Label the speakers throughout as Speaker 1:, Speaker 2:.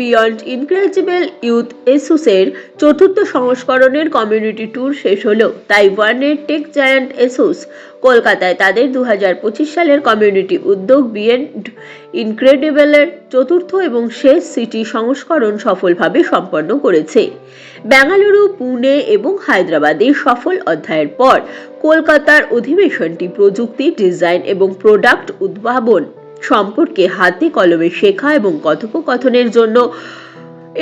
Speaker 1: Beyond incredible youth এসুসের চতুর্থ সংস্করণের community tour শেষ হলো। তাইওয়ানের টেক জায়ান্ট এসুস কলকাতায় তাদের দু হাজার পঁচিশ সালের কমিউনিটি উদ্যোগ বিয়ন্ড ইনক্রেডিবলের চতুর্থ এবং শেষ সিটি সংস্করণ সফলভাবে সম্পন্ন করেছে। বেঙ্গালুরু, পুনে এবং হায়দ্রাবাদে সফল অধ্যায়ের পর কলকাতার অধিবেশনটি প্রযুক্তি, ডিজাইন এবং প্রোডাক্ট উদ্ভাবন সম্পর্কে হাতে কলমে শেখা এবং কথোপকথনের জন্য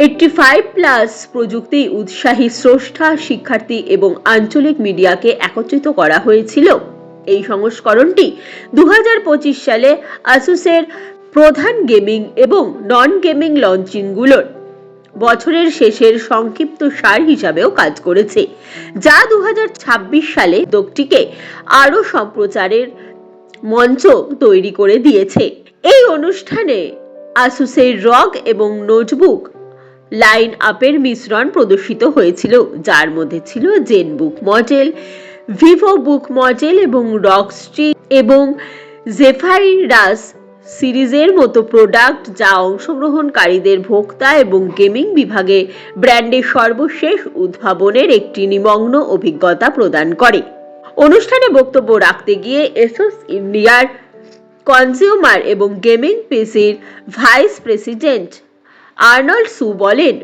Speaker 1: এইটটি ফাইভ প্লাস প্রযুক্তি উৎসাহী স্রষ্টা, শিক্ষার্থী এবং আঞ্চলিক মিডিয়াকে একত্রিত করা হয়েছিল। এই সংস্করণটি দু সালে আসুসের প্রধান গেমিং এবং নন গেমিং লঞ্চিংগুলোর বছরের শেষের সংক্ষিপ্ত সার হিসাবেও কাজ করেছে, যা দু হাজার ছাব্বিশ সালে উদ্যোগটিকে আরও সম্প্রচারের মঞ্চ তৈরি করে দিয়েছে। এই অনুষ্ঠানে আসুসের রক এবং নোটবুক লাইন আপের মিশ্রণ প্রদর্শিত হয়েছিল, যার মধ্যে ছিল Zenbook model, Vivobook model এবং রক রকস্ট্রি এবং জেফাইরাস সিরিজের মতো প্রোডাক্ট যা অংশগ্রহণকারীদের ভোক্তা এবং গেমিং বিভাগে ব্র্যান্ডের সর্বশেষ উদ্ভাবনের একটি নিমগ্ন অভিজ্ঞতা প্রদান করে। অনুষ্ঠানে বক্তব্য রাখতে গিয়ে এসোস ইন্ডিয়ার কনজিউমার এবং গেমিং পিসির ভাইস প্রেসিডেন্ট আর্নল্ড সু বলেন,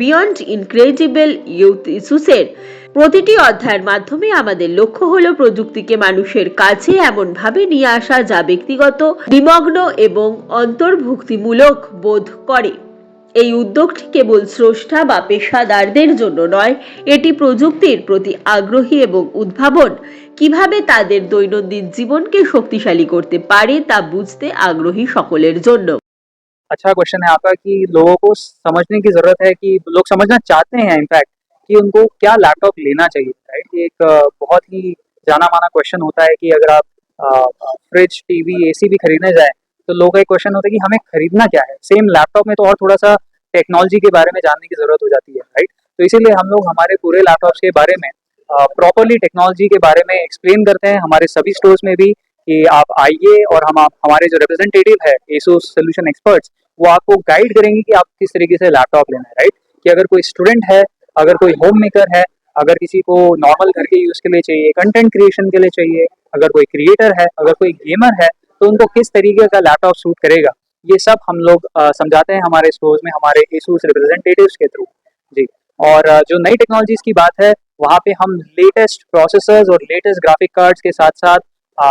Speaker 1: বিয়ন্ড ইনক্রেডিবল ইউথ ইস্যুসের প্রতিটি অধ্যায়ের মাধ্যমে আমাদের লক্ষ্য হলো প্রযুক্তিকে মানুষের কাছে এমনভাবে নিয়ে আসা যা ব্যক্তিগত, নিমগ্ন এবং অন্তর্ভুক্তিমূলক বোধ করে। এই উদ্যোগটি কেবল স্রষ্টা বা পেশাদারদের জন্য নয় এটি প্রযুক্তির প্রতি আগ্রহী এবং উদ্ভাবন কিভাবে তাদের দৈনন্দিন জীবনকে শক্তিশালী করতে পারে তা বুঝতে আগ্রহী সকলের জন্য
Speaker 2: अच्छा क्वेश्चन है आपका कि लोगों को समझने की जरूरत है कि लोग समझना चाहते हैं इनफैक्ट कि उनको क्या लैपटॉप लेना चाहिए राइट ये एक अ, बहुत ही जाना माना क्वेश्चन होता है कि अगर आप फ्रिज टीवी एसी भी खरीदने जाए तो लोगों का एक क्वेश्चन होता है कि हमें खरीदना क्या है सेम लैपटॉप में तो और थोड़ा सा टेक्नोलॉजी के बारे में जानने की ज़रूरत हो जाती है राइट तो इसीलिए हम लोग हमारे पूरे लैपटॉप्स के बारे में प्रॉपरली टेक्नोलॉजी के बारे में एक्सप्लेन करते हैं हमारे सभी स्टोर्स में भी कि आप आइए और हम आप, हमारे जो रिप्रेजेंटेटिव है एसोस सोल्यूशन एक्सपर्ट्स वो आपको गाइड करेंगे कि आप किस तरीके से लैपटॉप लेना है राइट कि अगर कोई स्टूडेंट है, अगर कोई होम मेकर है, अगर किसी को नॉर्मल घर के यूज़ के लिए चाहिए कंटेंट क्रिएशन के लिए चाहिए, अगर कोई क्रिएटर है, अगर कोई गेमर है तो उनको किस तरीके का लैपटॉप सूट करेगा? ये सब हम लोग समझाते हैं हमारे स्टोर्स में, हमारे एसूस रिप्रेजेंटेटिव्स के थ्रू जी। और जो नई टेक्नोलॉजीज़ की बात है, वहाँ पे हम लेटेस्ट प्रोसेसर्स और लेटेस्ट ग्राफिक कार्ड्स के साथ साथ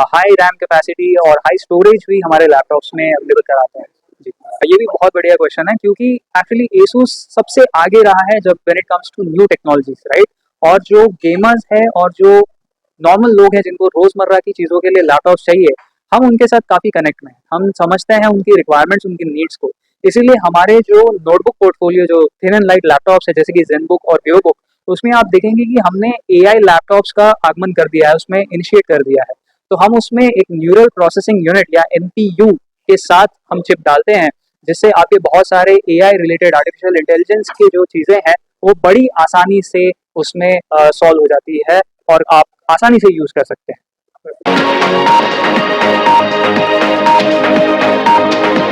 Speaker 2: हाई रैम कैपेसिटी और हाई स्टोरेज भी हमारे लैपटॉप्स में अवेलेबल कराते हैं। जी। ये भी बहुत बढ़िया क्वेश्चन है, क्योंकि एक्चुअली एसूस सबसे आगे रहा है जब when it comes to new technologies right और जो गेमर्स है और जो नॉर्मल लोग हैं, जिनको रोज़मर्रा की चीज़ों के लिए लैपटॉप चाहिए हम उनके साथ काफ़ी कनेक्ट में हम समझते हैं उनकी रिक्वायरमेंट्स उनकी नीड्स को। इसीलिए हमारे जो नोटबुक पोर्टफोलियो जो थिन एंड लाइट लैपटॉप्स है, जैसे कि जेन बुक और वियो बुक उसमें आप देखेंगे कि हमने ए आई लैपटॉप्स का आगमन कर दिया है, उसमें इनिशिएट कर दिया है। तो हम उसमें एक न्यूरल प्रोसेसिंग यूनिट या NPU के साथ हम चिप डालते हैं, जिससे आपके बहुत सारे आई रिलेटेड आर्टिफिशियल इंटेलिजेंस की जो चीज़ें हैं, वो बड़ी आसानी से उसमें सॉल्व हो जाती है और आप आसानी से यूज़ कर सकते हैं। Thank you.